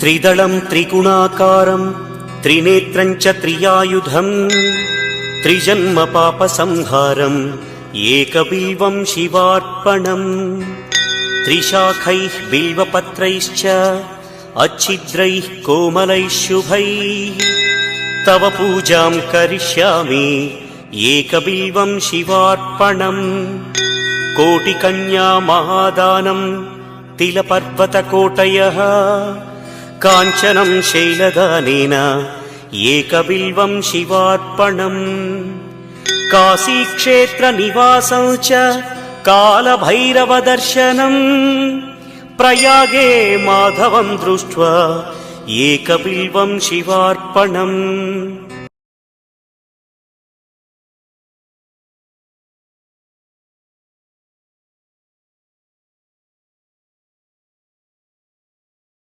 त्रिदलम् त्रिगुणाकारम् च त्रियायुधम् त्रिजन्म पापसंहारम् एकबिल्वम् शिवार्पणम्। त्रिशाखैः बिल्वपत्रैश्च अच्छिद्रैः कोमलैः शुभैः। तव पूजाम् करिष्यामि एकबिल्वम् शिवार्पणम्। कोटिकन्या महादानम् तिलपर्वतकोटयः काञ्चनम् शैलदानेन एकबिल्वम् शिवार्पणम् काशीक्षेत्रनिवासं च कालभैरवदर्शनम् प्रयागे माधवम् दृष्ट्वा एकबिल्वम् शिवार्पणम्